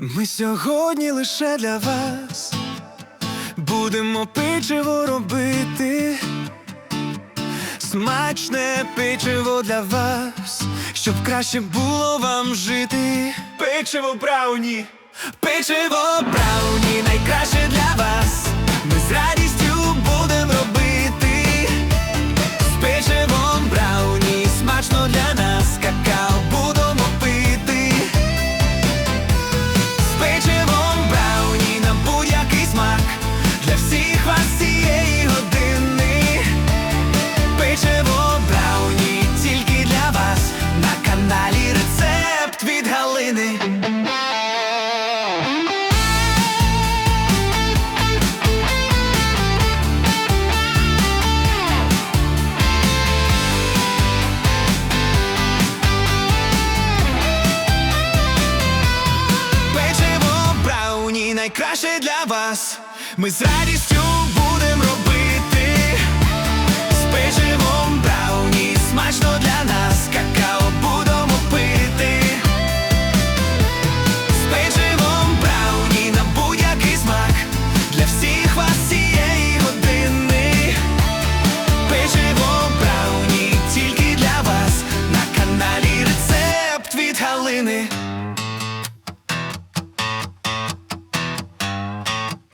Ми сьогодні лише для вас будемо печиво робити. Смачне печиво для вас, щоб краще було вам жити. Печиво брауні, печиво брауні, Галини. Печиво брауні для вас. Ми з радістю хвилини.